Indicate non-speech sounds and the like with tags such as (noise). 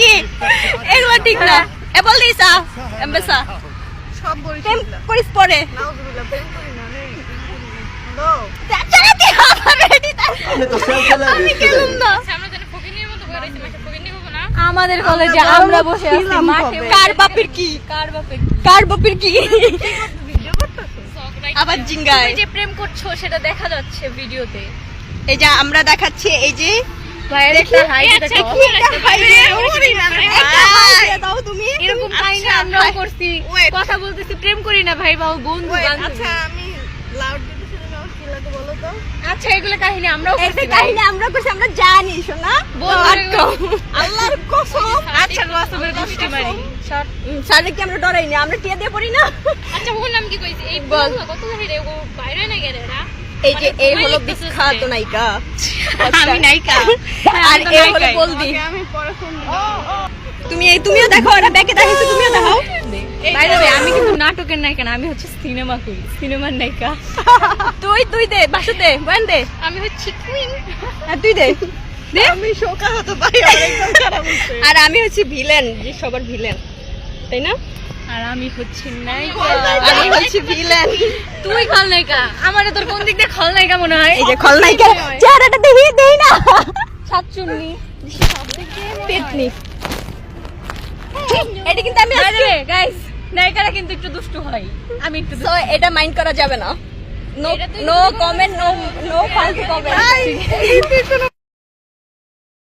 কি? এগুলো ঠিক না। এ বল দিসা এমবেসা সব প্রেম করিস পরে। নাউজুবিল্লাহ প্রেম করি না রে। না। আমাদের কলেজে আমরা বসে আছি মাঠে কার বাপের কি? কার বাপে কার বাপের কি? আবার জিঙ্গায়। যে প্রেম করছ সেটা দেখা যাচ্ছে ভিডিওতে। এই যে আমরা দেখাচ্ছি এই যে ভাইয়ের দেখি, একটা হাইট আচ্ছা, দেখো। কি একটা হাইট রে, ওরে বাবা, একটা হাইট দিয়ে দাও তুমি? এরকম কাহিনী আমরাও করছি। কথা বলতেছি প্রেম করি না ভাই বাবু বন্ধু আচ্ছা আমি লাউড আমার আচ্ছা এগুলো কাহিনী আমরাও করছি কাহিনী আমরা করছি আমরা জানি শোনা। আল্লাহর কসম। আচ্ছা রাসূলের গোষ্ঠী মারি। সারে কি আমরা ডরাইনি আমরা টিয়া দিয়ে পড়ি না। আচ্ছা ওর নাম কি কইছি? এই বল। বল কত হেরে ও বাইরে না গেলে না এই যে এই মানে হলো বিখ্যাত নায়িকা। আমি নায়িকা। আর আমি হলো বলবি। আমি পরে ফোন তুমি এই তুমিও দেখো ওরা ব্যাকে দেখাইছো তুমিও দেখাও। By the way, আমি কিন্তু নাটকের নায়িকা না আমি হচ্ছে সিনেমা করি সিনেমার নায়িকা। (laughs) তুই তুই দে বাসু দে বয়ান দে। আমি হচ্ছি কুইন আর তুই দে। দে। আমি শোকা হতো ভাই আর আমি হচ্ছে ভিলেন যে সবার ভিলেন তাই না? আর আমি হচ্ছে নায়িকা। আমি হচ্ছে ভিলেন খলনায়িকা? আমার তোর কোন দিক দিয়ে খলনায়িকা মনে হয়? এই যে খলনায়িকা চেহারাটা দেখি দেই না। সাতচুন্নি পেতনি। এটা কিন্তু আমি গাইস নায়িকারা কিন্তু একটু দুষ্টু হয়। আমি একটু সো এটা মাইন্ড করা যাবে না। No no comment no no ফালতু কমেন্ট